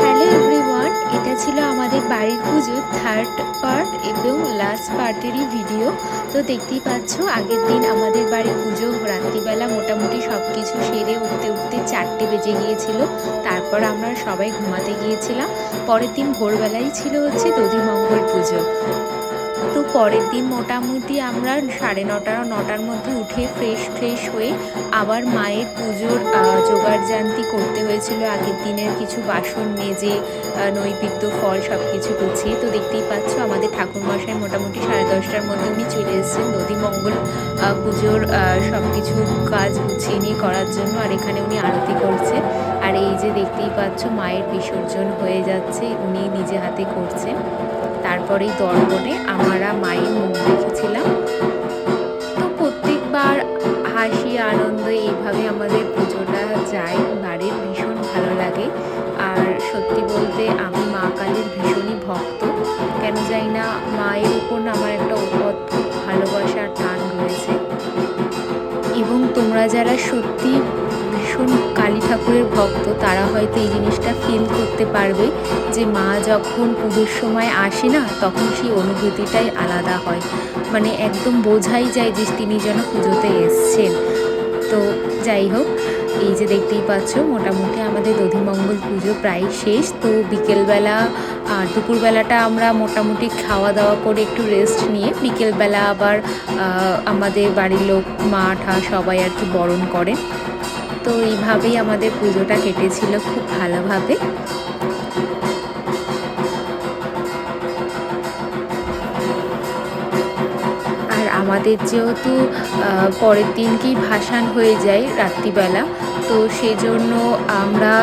Hello everyone এটা ছিল আমাদের বাড়ির পুজোর থার্ড পার্ট এবং লাস্ট পার্টেরই ভিডিও তো দেখতেই পাচ্ছ, আগের দিন আমাদের বাড়ির পুজো, রাত্রিবেলা মোটামুটি সব কিছু সেরে উঠতে উঠতে চারটে বেজে গিয়েছিল। তারপর আমরা সবাই ঘুমাতে গিয়েছিলাম। পরের দিন ভোরবেলাই ছিল হচ্ছে দধিমঙ্গল পুজো। তো পরের দিন মোটামুটি আমরা সাড়ে নটা, নটার মধ্যে উঠে ফ্রেশ ফ্রেশ হয়ে আবার মায়ের পুজোর জোগাড় জান্তি করতে হয়েছিল। আগের দিনের কিছু বাসন মেজে নৈবেদ্য, ফল সব কিছু গুছিয়ে। তো দেখতেই পাচ্ছ আমাদের ঠাকুরমশাই মোটামুটি সাড়ে দশটার মধ্যে উনি চলে এসেছেন নদীমঙ্গল পুজোর সব কিছু কাজ গুছিয়ে নিয়ে করার জন্য। আর এখানে উনি আরতি করছে। আর এই যে দেখতেই পাচ্ছ মায়ের বিসর্জন হয়ে যাচ্ছে, উনি নিজে হাতে করছেন। তারপরেই দর্পণে আমরা মায়ের মুখ দেখেছিলাম। তো প্রত্যেকবার হাসি, আনন্দ এইভাবে আমাদের পুজোটা যায়। বাড়ির ভীষণ ভালো লাগে। আর সত্যি বলতে আমি মা কালীর ভীষণই ভক্ত। কেন যাই না, মায়ের উপর আমার একটা অদ্ভুত ভালোবাসার টান রয়েছে। এবং তোমরা যারা সত্যি ভীষণ কালী ঠাকুরের ভক্ত, তারা হয়তো এই জিনিসটা ফিল করতে পারবে যে মা যখন পুজোর সময় আসে না, তখন সেই অনুভূতিটাই আলাদা হয়। মানে একদম বোঝাই যায় যে তিনি যেন পুজোতে এসছেন। তো যাই হোক, এই যে দেখতেই পাচ্ছ, মোটামুটি আমাদের দধিমঙ্গল পুজো প্রায় শেষ। তো বিকেলবেলা, আর দুপুরবেলাটা আমরা মোটামুটি খাওয়া দাওয়া করে একটু রেস্ট নিয়ে বিকেলবেলা আবার আমাদের বাড়ির লোক মা ঠা সবাই আর কি বরণ করেন তো এইভাবেই আমাদের পুজোটা কেটেছিল খুব ভালোভাবে। আর আমাদের যেহেতু পরের দিনকেই ভাসান হয়ে যায় রাত্রিবেলা তো সেই জন্য আমরা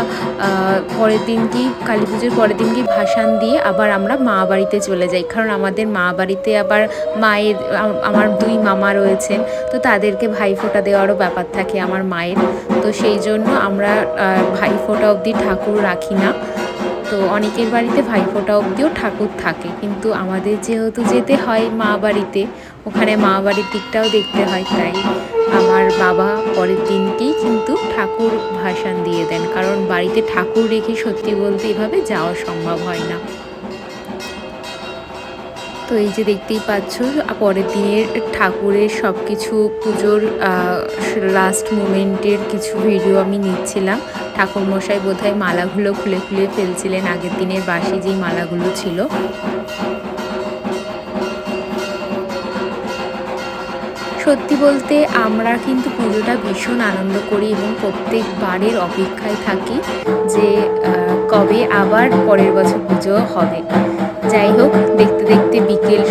পরের দিনকেই কালী পুজোর পরের দিনকেই ভাসান দিয়ে আবার আমরা মা বাড়িতে চলে যাই। কারণ আমাদের মা বাড়িতে আবার মায়ের আমার দুই মামা রয়েছেন, তো তাদেরকে ভাইফোঁটা দেওয়ারও ব্যাপার থাকে আমার মায়ের। তো সেই জন্য আমরা ভাইফোঁটা অবধি ঠাকুর রাখি না। তো অনেকের বাড়িতে ভাইফোঁটা অব্দিও ঠাকুর থাকে। কিন্তু আমাদের যেহেতু যেতে হয় মা বাড়িতে, ওখানে মা বাড়ির দিকটাও দেখতে হয়, তাই আমার বাবা পরের দিনকেই কিন্তু ঠাকুর ভাসান দিয়ে দেন। কারণ বাড়িতে ঠাকুর রেখে সত্যি বলতে এভাবে যাওয়া সম্ভব হয় না। তো এই যে দেখতেই পাচ্ছ পরের দিনের ঠাকুরের সব কিছু পুজোর লাস্ট মুমেন্টের কিছু ভিডিও আমি নিচ্ছিলাম। ঠাকুরমশাই বোধহয় মালাগুলো খুলে খুলে ফেলছিলেন আগের দিনের বাসি যেই মালাগুলো ছিল। সত্যি বলতে আমরা কিন্তু পুজোটা ভীষণ আনন্দ করি এবং প্রত্যেকবারের অপেক্ষায় থাকি যে কবে আবার পরের বছর পুজো হবে। যাই হোক, দেখতে দেখতে বিকেল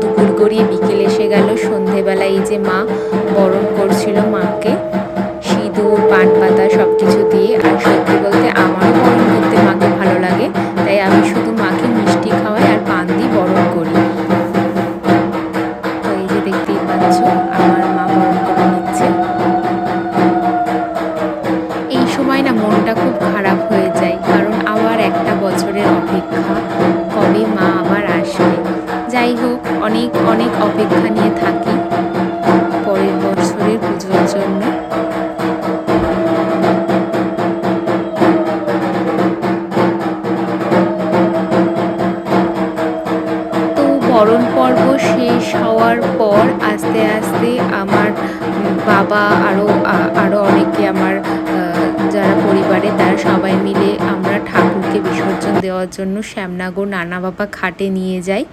দুপুর গড়িয়ে বিকেল এসে গেল। সন্ধেবেলা এই যে মা বরণ করছিল মাকে, সিঁদুর, পান পাতা সব কিছু দিয়ে। আর সত্যি বলতে আমারও বরণ করতে মাকে ভালো লাগে, তাই আমি শুধু মাকে মিষ্টি খাওয়াই আর পান দিয়ে বরণ করি। তো এই যে দেখতেই পাচ্ছ, আমার মা বরণ করে নিচ্ছে। এই সময় না মনটা খুব খারাপ হয়ে যায়, কারণ আবার একটা বছরের অপেক্ষা। অনেক অনেক অপেক্ষা নিয়ে থাকি পরের বছরের পুজোর জন্য। তো বরণ পর্ব শেষ হওয়ার পর আস্তে আস্তে আমার বাবা আরও আরও অনেকে আমার যারা পরিবারে তারা সবাই মিলে আমরা ঠাকুরকে বিসর্জন দেওয়ার জন্য শ্যামনাগর নানা বাবা খাটে নিয়ে যাই।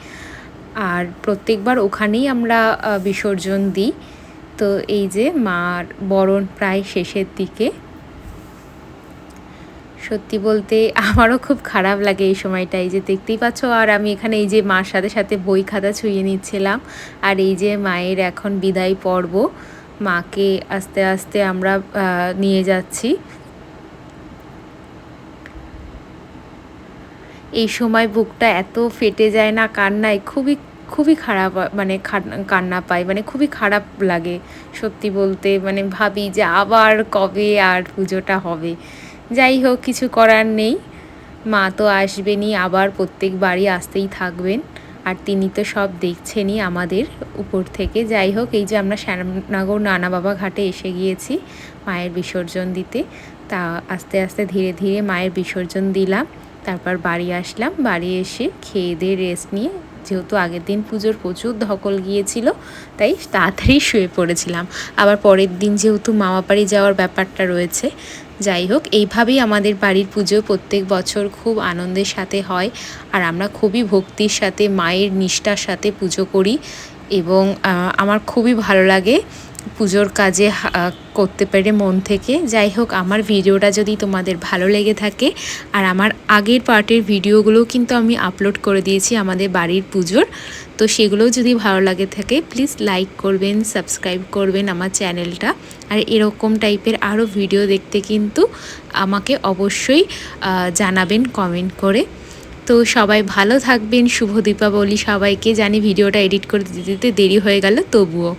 আর প্রত্যেকবার ওখানেই আমরা বিসর্জন দিই। তো এই যে মার বরণ প্রায় শেষের দিকে। সত্যি বলতে আমারও খুব খারাপ লাগে এই সময়টা। এই যে দেখতেই পাচ্ছ, আর আমি এখানে এই যে মার সাথে সাথে বই খাতা ছুঁয়ে নিচ্ছিলাম। আর এই যে মায়ের এখন বিদায় পর্ব, মাকে আস্তে আস্তে আমরা নিয়ে যাচ্ছি। এই সময় বুকটা এত ফেটে যায় না, কান্নায় খুবই খুবই খারাপ মানে কান্না পাই মানে খুবই খারাপ লাগে। সত্যি বলতে মানে ভাবি যে আবার কবে আর পুজোটা হবে। যাই হোক, কিছু করার নেই। মা তো আসবেনই, আবার প্রত্যেক বাড়ি আসতেই থাকবেন। আর তিনি তো সব দেখছেনই আমাদের উপর থেকে। যাই হোক, এই যে আমরা শ্যামনগর নানা বাবা ঘাটে এসে গিয়েছি মায়ের বিসর্জন দিতে। তা আস্তে আস্তে ধীরে ধীরে মায়ের বিসর্জন দিলাম। তারপর বাড়ি আসলাম, বাড়ি এসে খেয়ে দিয়ে রেস্ট নিয়ে, যেহেতু আগের দিন পুজোর প্রচুর ধকল গিয়েছিল, তাই তাড়াতাড়ি শুয়ে পড়েছিলাম। আবার পরের দিন যেহেতু মামা বাড়ি যাওয়ার ব্যাপারটা রয়েছে, যাই হোক, এইভাবেই আমাদের বাড়ির পুজো প্রত্যেক বছর খুব আনন্দের সাথে হয় আর আমরা খুবই ভক্তির সাথে, মায়ের নিষ্ঠার সাথে পুজো করি এবং আমার খুবই ভালো লাগে পুজোর কাজে করতে পেরে মন থেকে। যাই হোক, আমার ভিডিওটা যদি তোমাদের ভালো লেগে থাকে, আর আমার আগের পার্টের ভিডিওগুলোও কিন্তু আমি আপলোড করে দিয়েছি আমাদের বাড়ির পুজোর, তো সেগুলোও যদি ভালো লাগে থাকে প্লিজ লাইক করবেন সাবস্ক্রাইব করবেন আমার চ্যানেলটা। আর এরকম টাইপের আরও ভিডিও দেখতে কিন্তু আমাকে অবশ্যই জানাবেন কমেন্ট করে। তো সবাই ভালো থাকবেন, শুভ দীপাবলি সবাইকে। জানি ভিডিওটা এডিট করে দিতে দেরি হয়ে গেল, তবুও।